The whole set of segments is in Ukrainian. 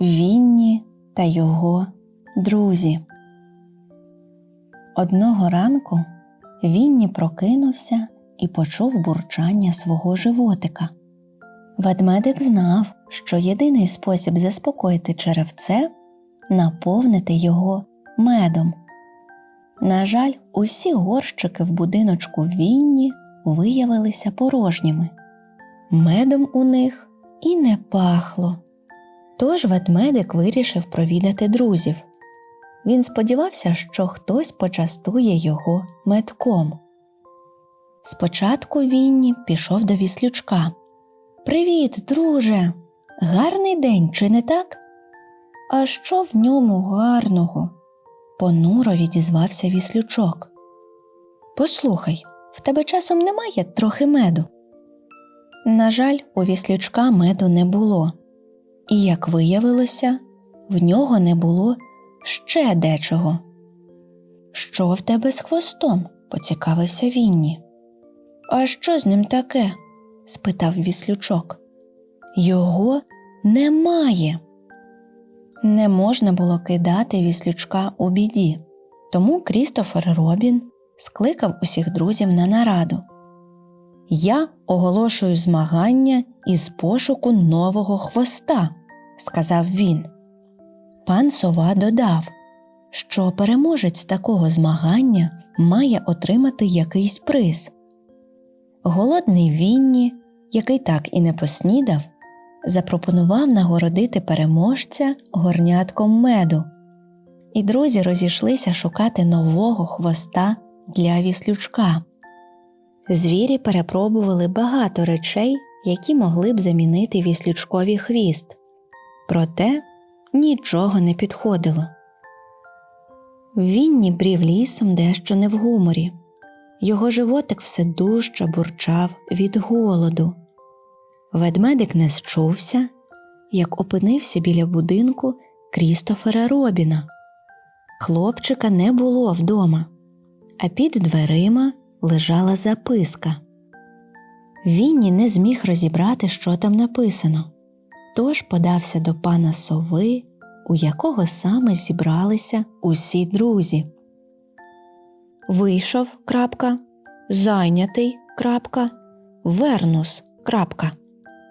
Вінні та його друзі. Одного ранку Вінні прокинувся і почув бурчання свого животика. Ведмедик знав, що єдиний спосіб заспокоїти черевце наповнити його медом. На жаль, усі горщики в будиночку Вінні виявилися порожніми. Медом у них і не пахло. Тож ведмедик вирішив провідати друзів. Він сподівався, що хтось почастує його метком. Спочатку Вінні пішов до віслючка. Привіт, друже! Гарний день, чи не так? А що в ньому гарного? понуро відізвався віслючок. Послухай, в тебе часом немає трохи меду. На жаль, у віслючка меду не було, і, як виявилося, в нього не було ще дечого. Що в тебе з хвостом? поцікавився Вінні. А що з ним таке? спитав віслючок. Його немає. Не можна було кидати віслючка у біді, тому Крістофер Робін скликав усіх друзів на нараду. Я оголошую змагання із пошуку нового хвоста, сказав він. Пан сова додав, що переможець такого змагання має отримати якийсь приз. Голодний Вінні, який так і не поснідав, запропонував нагородити переможця горнятком меду, і друзі розійшлися шукати нового хвоста для віслючка. Звірі перепробували багато речей, які могли б замінити віслючкові хвіст, проте нічого не підходило. Вінні брів лісом дещо не в гуморі. Його животик все дужче бурчав від голоду. Ведмедик не счувся, як опинився біля будинку Крістофера Робіна. Хлопчика не було вдома, а під дверима лежала записка. Вінні не зміг розібрати, що там написано, тож подався до пана сови, у якого саме зібралися усі друзі. Вийшов. крапка, Зайнятий. крапка, Вернус. крапка,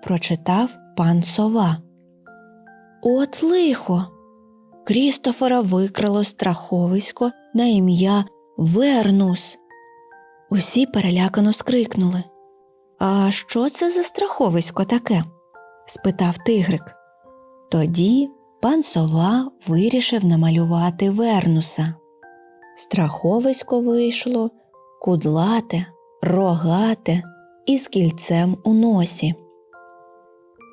Прочитав пан сова. От лихо. Крістофера викрало страховисько на ім'я Вернус. Усі перелякано скрикнули. А що це за страховисько таке? спитав тигрик. Тоді пан сова вирішив намалювати Вернуса. Страховисько вийшло кудлате, рогате і з кільцем у носі.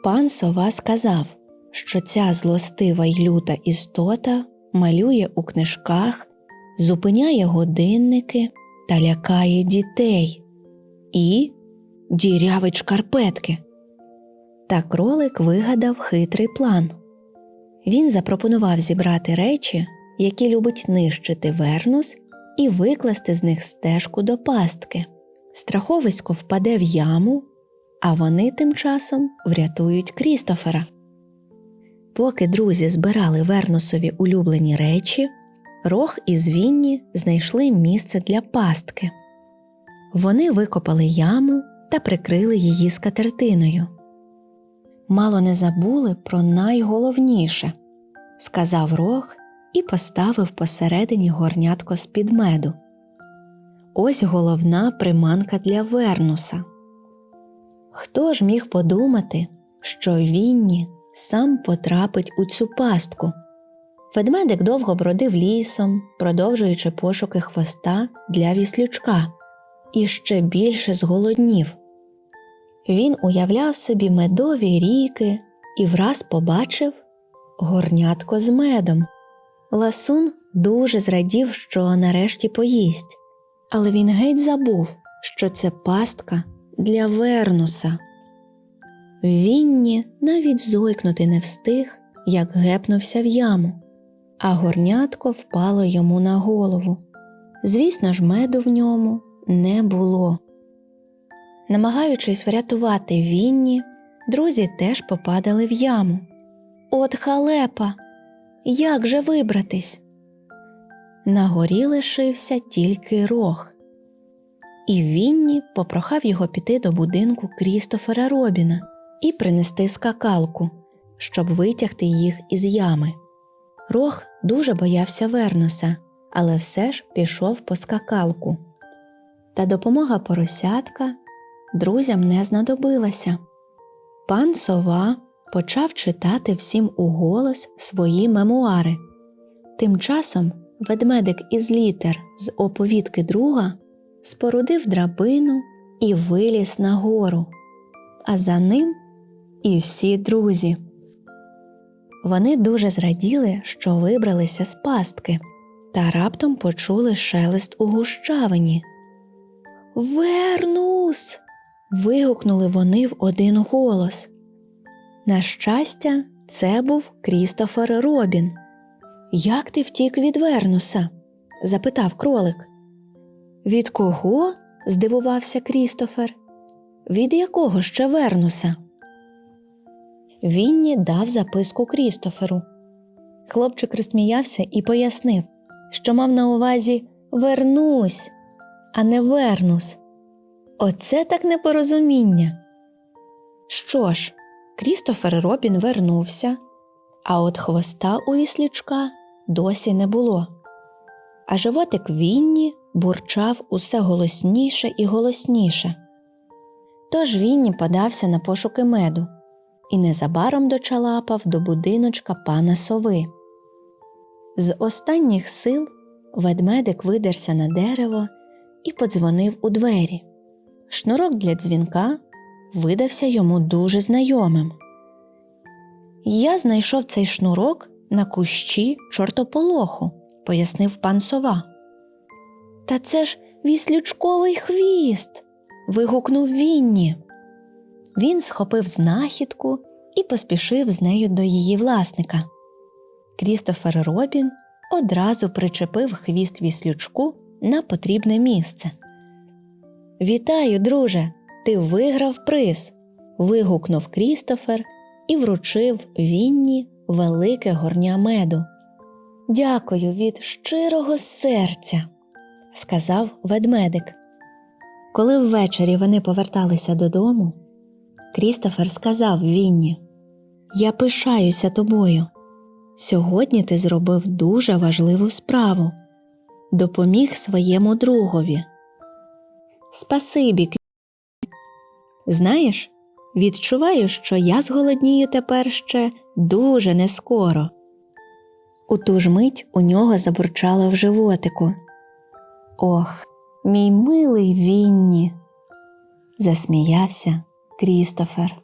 Пан сова сказав, що ця злостива й люта істота малює у книжках, зупиняє годинники та лякає дітей і дірявить шкарпетки. Та кролик вигадав хитрий план. Він запропонував зібрати речі, які любить нищити Вернус, і викласти з них стежку до пастки. Страховисько впаде в яму, а вони тим часом врятують Крістофера. Поки друзі збирали Вернусові улюблені речі, Рох і Звінні знайшли місце для пастки. Вони викопали яму та прикрили її скатертиною. Мало не забули про найголовніше, сказав Рох і поставив посередині горнятко з під меду. Ось головна приманка для Вернуса. Хто ж міг подумати, що Вінні сам потрапить у цю пастку? Ведмедик довго бродив лісом, продовжуючи пошуки хвоста для віслючка, і ще більше зголоднів. Він уявляв собі медові ріки і враз побачив горнятко з медом. Ласун дуже зрадів, що нарешті поїсть, але він геть забув, що це пастка для Вернуса. Вінні навіть зойкнути не встиг, як гепнувся в яму, а горнятко впало йому на голову. Звісно ж, меду в ньому не було. Намагаючись врятувати Вінні, друзі теж попадали в яму. От халепа, як же вибратись? На горі лишився тільки рог. І Вінні попрохав його піти до будинку Крістофера Робіна і принести скакалку, щоб витягти їх із ями. Рог дуже боявся Вернуса, але все ж пішов по скакалку. Та допомога поросятка друзям не знадобилася. Пан сова почав читати всім уголос свої мемуари. Тим часом ведмедик із літер з оповідки друга спорудив драбину і виліз на гору, а за ним і всі друзі. Вони дуже зраділи, що вибралися з пастки, та раптом почули шелест у гущавині. Вернус. вигукнули вони в один голос. На щастя, це був Крістофер Робін. Як ти втік від Вернуса? запитав кролик. Від кого? здивувався Крістофер. Від якого ще Вернуса? Вінні дав записку Крістоферу. Хлопчик розсміявся і пояснив, що мав на увазі Вернусь, а не Вернус. Оце так непорозуміння. Що ж, Крістофер Робін вернувся, а от хвоста у віслючка досі не було. А животик Вінні бурчав усе голосніше і голосніше. Тож Вінні подався на пошуки меду і незабаром дочалапав до будиночка пана сови. З останніх сил ведмедик видерся на дерево і подзвонив у двері. Шнурок для дзвінка видався йому дуже знайомим. Я знайшов цей шнурок на кущі чортополоху, пояснив пан сова. Та це ж віслючковий хвіст. вигукнув Вінні. Він схопив знахідку і поспішив з нею до її власника. Крістофер Робін одразу причепив хвіст віслючку на потрібне місце. Вітаю, друже! Ти виграв приз. вигукнув Крістофер і вручив Вінні велике горня меду. Дякую від щирого серця, сказав ведмедик. Коли ввечері вони поверталися додому, Крістофер сказав Вінні: Я пишаюся тобою. Сьогодні ти зробив дуже важливу справу, допоміг своєму другові. Спасибі. Крі- Знаєш, відчуваю, що я зголоднію тепер ще дуже нескоро. У ту ж мить у нього забурчало в животику. Ох, мій милий Вінні, засміявся Крістофер.